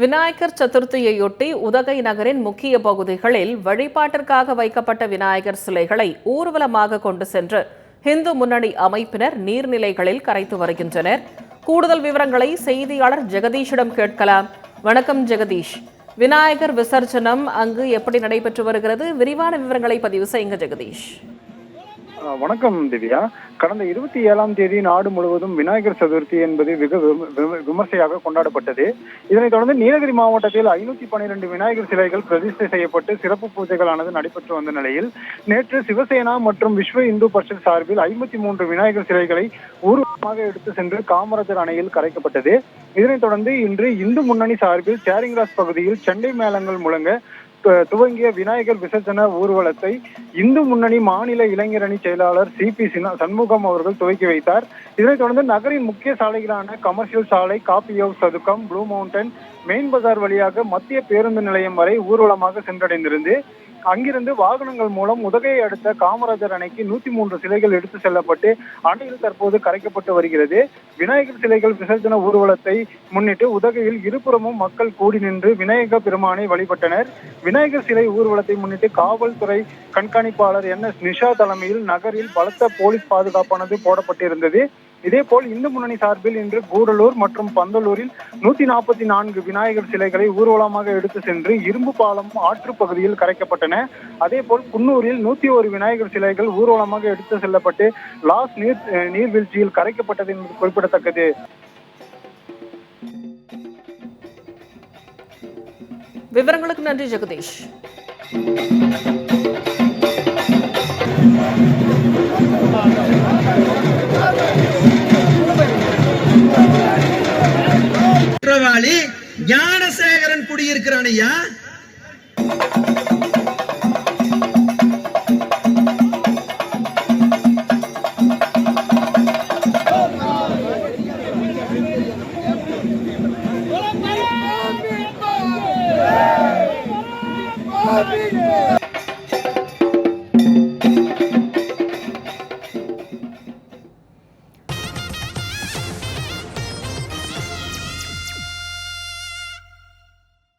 விநாயகர் சதுர்த்தியையொட்டி உதகை நகரின் முக்கிய பகுதிகளில் வழிபாட்டிற்காக வைக்கப்பட்ட விநாயகர் சிலைகளை ஊர்வலமாக கொண்டு சென்று இந்து முன்னணி அமைப்பினர் நீர்நிலைகளில் கரைத்து வருகின்றனர். கூடுதல் விவரங்களை செய்தியாளர் ஜெகதீஷிடம் கேட்கலாம். வணக்கம் ஜெகதீஷ். விநாயகர் விசர்ஜனம் அங்கு எப்படி நடைபெற்று வருகிறது? விரிவான விவரங்களை பதிவு செய்யுங்க ஜெகதீஷ். வணக்கம் திவ்யா. கடந்த இருபத்தி ஏழாம் தேதி நாடு முழுவதும் விநாயகர் சதுர்த்தி என்பது வெகு விமர்சையாக கொண்டாடப்பட்டது. இதனைத் தொடர்ந்து நீலகிரி மாவட்டத்தில் ஐநூத்தி பன்னிரண்டு விநாயகர் சிலைகள் பிரதிஷ்டை செய்யப்பட்டு சிறப்பு பூஜைகளானது நடைபெற்று வந்த நிலையில் நேற்று சிவசேனா மற்றும் விஸ்வ இந்து பரிஷத் சார்பில் ஐம்பத்தி மூன்று விநாயகர் சிலைகளை ஊர்வலமாக எடுத்து சென்று காமராஜர் அணையில் கரைக்கப்பட்டது. இதனைத் தொடர்ந்து இன்று இந்து முன்னணி சார்பில் சேரிங்ராஸ் பகுதியில் செண்டை மேளங்கள் முழங்க துவங்கிய விநாயகர் விசர்ஜன ஊர்வலத்தை இந்து முன்னணி மாநில இளைஞரணி செயலாளர் சி பி சண்முகம் அவர்கள் துவக்கி வைத்தார். இதனைத் தொடர்ந்து நகரின் முக்கிய சாலைகளான கமர்ஷியல் சாலை காபி ஹவுஸ் சதுக்கம் ப்ளூ மவுண்டன் மெயின் பஜார் வழியாக மத்திய பேருந்து நிலையம் வரை ஊர்வலமாக சென்றடைந்திருந்து அங்கிருந்து வாகனங்கள் மூலம் உதகையை அடுத்த காமராஜர் அணைக்கு நூத்தி மூன்று சிலைகள் எடுத்து செல்லப்பட்டு அணையில் தற்போது கரைக்கப்பட்டு வருகிறது. விநாயகர் சிலைகள் விசர்ஜன ஊர்வலத்தை முன்னிட்டு உதகையில் இருபுறமும் மக்கள் கூடி நின்று விநாயக பெருமானை வழிபட்டனர். விநாயகர் சிலை ஊர்வலத்தை முன்னிட்டு காவல்துறை கண்காணிப்பாளர் என் எஸ் நிஷா தலைமையில் நகரில் பலத்த போலீஸ் பாதுகாப்பானது போடப்பட்டிருந்தது. இதேபோல் இந்து முன்னணி சார்பில் இன்று கூடலூர் மற்றும் பந்தலூரில் நூத்தி நாற்பத்தி நான்கு விநாயகர் சிலைகளை ஊர்வலமாக எடுத்து சென்று இரும்பு பாலம் ஆற்று பகுதியில் கரைக்கப்பட்டன. அதேபோல் குன்னூரில் நூத்தி ஒரு விநாயகர் சிலைகள் ஊர்வலமாக எடுத்து செல்லப்பட்டு லாஸ் நீர் அஹ், நீர்வீழ்ச்சியில் கரைக்கப்பட்டது என்பது குறிப்பிடத்தக்கது. விவரங்களுக்கு நன்றி ஜெகதீஷ். குற்றவாளி ஞானசேகரன் குடியிருக்கிறான் ஐயா